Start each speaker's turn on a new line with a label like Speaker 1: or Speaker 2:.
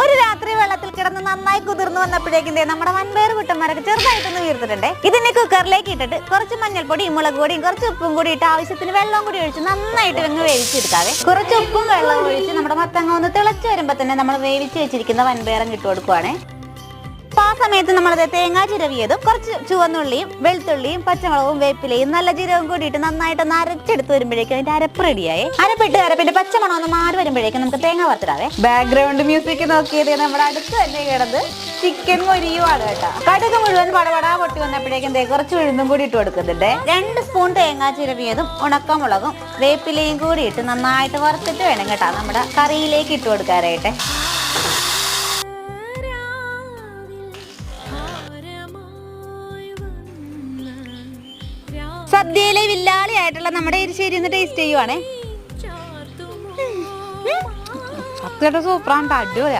Speaker 1: ഒരു രാത്രി വെള്ളത്തിൽ കിടന്ന് നന്നായി കുതിർന്നു വന്നപ്പോഴേക്കും നമ്മുടെ വൻപയർ കുട്ടന്മാരൊക്കെ ചെറുതായിട്ടൊന്ന് വീർത്തിട്ടുണ്ട്. ഇതിനെ കുക്കറിലേക്ക് ഇട്ടിട്ട് കുറച്ച് മഞ്ഞൾപ്പൊടിയും മുളക് പൊടിയും കുറച്ച് ഉപ്പും കൂടി ഇട്ട് ആവശ്യത്തിന് വെള്ളം കൂടി ഒഴിച്ച് നന്നായിട്ട് അങ്ങ് വേവിച്ചെടുക്കാവേ. കുറച്ച് ഉപ്പും വെള്ളവും ഒഴിച്ച് നമ്മുടെ മത്തങ്ങ ഒന്ന് തിളച്ചു വരുമ്പോൾ തന്നെ നമ്മൾ വേവിച്ച് വെച്ചിരിക്കുന്ന വൻപയറും ഇട്ട് ആ സമയത്ത് നമ്മളത് തേങ്ങാ ചിരവിയതും കുറച്ച് ചുവന്നുള്ളിയും വെളുത്തുള്ളിയും പച്ചമുളകും വേപ്പിലയും നല്ല ജീരകവും കൂടിയിട്ട് നന്നായിട്ട് നരച്ചെടുത്ത് വരുമ്പോഴേക്കും അതിന്റെ അരപ്പ് റെഡിയായി. അരപ്പിട്ട് അരപ്പിന്റെ പച്ചമണം ഒന്ന് മാറി വരുമ്പോഴേക്കും നമുക്ക് തേങ്ങ വറുത്തിടാവേ. ബാക്ക്ഗ്രൗണ്ട് മ്യൂസിക് നോക്കിയത് നമ്മുടെ അടുത്ത് തന്നെ കിടന്ന് ചിക്കൻ മൊരിയുവാണ് കേട്ടോ. കടുക് മുഴുവൻ പടപടാ പൊട്ടി വന്നപ്പോഴേക്കും കുറച്ച് ഉഴുന്നും കൂടി ഇട്ട് കൊടുക്കുന്നുണ്ട്. രണ്ട് സ്പൂൺ തേങ്ങാ ചിരവിയതും ഉണക്കമുളകും വേപ്പിലയും കൂടി ഇട്ട് നന്നായിട്ട് വറുത്തിട്ട് വേണം കേട്ടോ നമ്മുടെ കറിയിലേക്ക് ഇട്ട് കൊടുക്കാനായിട്ട്. സദ്യയിലെ വില്ലാളിയായിട്ടുള്ള നമ്മുടെ എരിശ്ശേരി ഒന്ന് ടേസ്റ്റ് ചെയ്യുവാണേ. സത്യമായിട്ട് സൂപ്പറാണ് അടിപൊളിയാ.